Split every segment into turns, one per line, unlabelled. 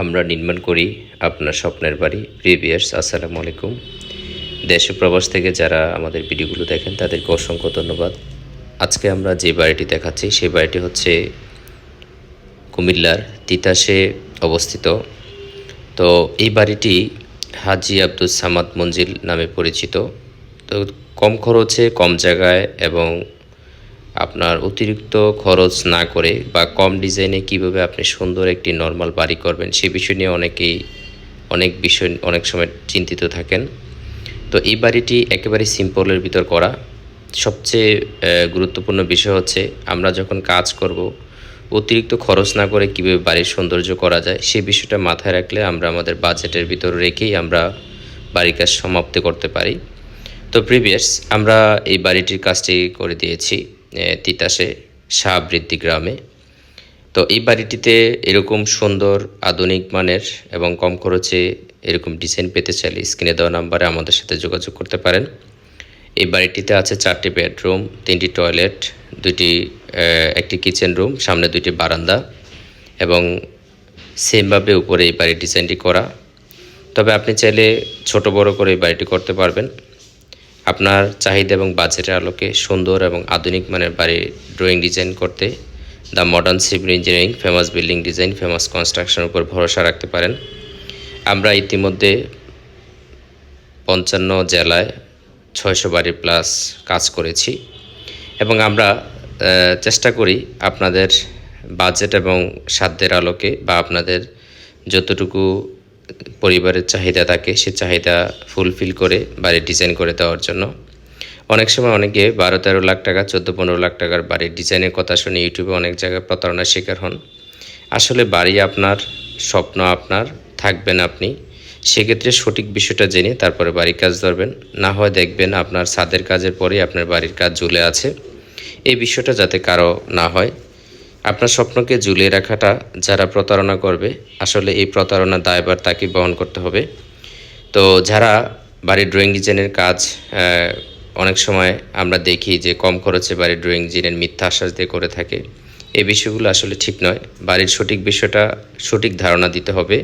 আমরা নির্মাণ করি আপনার স্বপ্নের বাড়ি। প্রিভিয়ার্স আসসালামু আলাইকুম। দেশ প্রবাস থেকে যারা আমাদের ভিডিওগুলো দেখেন, তাদেরকে অসংখ্য ধন্যবাদ। আজকে আমরা যে বাড়িটি দেখাচ্ছি, সেই বাড়িটি হচ্ছে কুমিল্লার তিতাসে অবস্থিত। তো এই বাড়িটি হাজি আব্দুল সামাদ মঞ্জিল নামে পরিচিত। তো কম খরচে, কম জায়গায় এবং আপনার অতিরিক্ত খরচ না করে বা কম ডিজাইনে কীভাবে আপনি সুন্দর একটি নর্মাল বাড়ি করবেন, সে বিষয় নিয়ে অনেকেই অনেক বিষয়, অনেক সময় চিন্তিত থাকেন। তো এই বাড়িটি একেবারে সিম্পলের ভিতর করা। সবচেয়ে গুরুত্বপূর্ণ বিষয় হচ্ছে আমরা যখন কাজ করব, অতিরিক্ত খরচ না করে কীভাবে বাড়ির সৌন্দর্য করা যায়, সে বিষয়টা মাথায় রাখলে আমরা আমাদের বাজেটের ভিতর রেখেই আমরা বাড়ির কাজ সমাপ্তি করতে পারি। তো প্রিভিয়াস আমরা এই বাড়িটির কাজটি করে দিয়েছি। তিতাসে শাহবৃদ্ধি গ্রামে। তো এই বাড়িটিতে এরকম সুন্দর আধুনিক মানের এবং কম খরচে এরকম ডিজাইন পেতে চাইলে স্ক্রিনে দেওয়া নাম্বারে আমাদের সাথে যোগাযোগ করতে পারেন। এই বাড়িটিতে আছে চারটি বেডরুম তিনটি টয়লেট আহ, একটি কিচেন রুম সামনে দুইটি বারান্দা এবং সেমভাবে উপরে এই বাড়ির ডিজাইনটি করা। তবে আপনি চাইলে ছোট বড় করে এই বাড়িটি করতে পারবেন। আপনার চাহিদা এবং বাজেটের আলোকে সুন্দর এবং আধুনিক মানের বাড়ি ড্রয়িং ডিজাইন করতে the modern civil engineering famous building design famous কনস্ট্রাকশনের উপর ভরসা রাখতে পারেন। আমরা ইতিমধ্যে পঞ্চান্ন জেলায় ছয়শো বাড়ি প্লাস কাজ করেছি এবং আমরা চেষ্টা করি আপনাদের বাজেট এবং সাধ্যের আলোকে বা আপনাদের যতটুকু পরিবারের চাহিদা থাকে সে চাহিদা ফুলফিল করে, বাড়ি ডিজাইন করে দেওয়ার জন্য। অনেক সময় অনেকে বারো তেরো লাখ টাকা চোদ্দ পনেরো লাখ টাকার বাড়ির ডিজাইনের কথা শুনে ইউটিউবে অনেক জায়গায় প্রতারণার শিকার হন। আসলে বাড়ি আপনার, স্বপ্ন আপনার, থাকবেন আপনি। সেক্ষেত্রে সঠিক বিষয়টা জেনে তারপরে বাড়ির কাজ ধরবেন। না হয় দেখবেন আপনার ছাদের কাজের পরেই আপনার বাড়ির কাজ ঝুলে আছে। এই বিষয়টা যাতে কারও না হয়। আপনার স্বপ্নকে ঝুলিয়ে রাখাটা যারা প্রতারণা করবে, আসলে এই প্রতারণার দায়বার তাকে বহন করতে হবে। তো যারা বাড়ির ড্রয়িং ডিজাইনের কাজ অনেক সময় আমরা দেখি যে কম খরচে বাড়ির ড্রয়িং ডিজাইনের মিথ্যা আশ্বাস দিয়ে করে থাকে। এই বিষয়গুলো আসলে ঠিক নয়। বাড়ির সঠিক বিষয়টা সঠিক ধারণা দিতে হবে,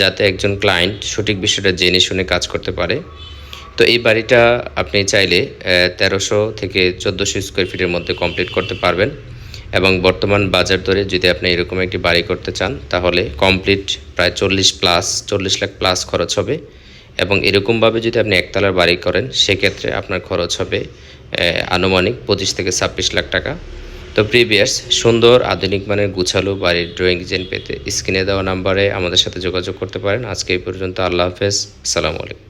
যাতে একজন ক্লায়েন্ট সঠিক বিষয়টা জেনে শুনে কাজ করতে পারে। তো এই বাড়িটা আপনি চাইলে তেরোশো থেকে চোদ্দোশো স্কোয়ার ফিটের মধ্যে কমপ্লিট করতে পারবেন। এবং বর্তমান বাজার দরে যদি আপনি এরকম একটি বাড়ি করতে চান, তাহলে কমপ্লিট প্রায় চল্লিশ প্লাস চল্লিশ লাখ প্লাস খরচ হবে। এবং এরকমভাবে যদি আপনি একতলার বাড়ি করেন, সেক্ষেত্রে আপনার খরচ হবে আনুমানিক পঁচিশ থেকে ছাব্বিশ লাখ টাকা। তো প্রিভিয়াস সুন্দর, আধুনিক মানের গুছালো বাড়ির ড্রয়িং ডিজাইন পেতে স্ক্রিনে দেওয়া নাম্বারে আমাদের সাথে যোগাযোগ করতে পারেন। আজকে এই পর্যন্ত আল্লাহ হাফেজ। আসসালামু আলাইকুম।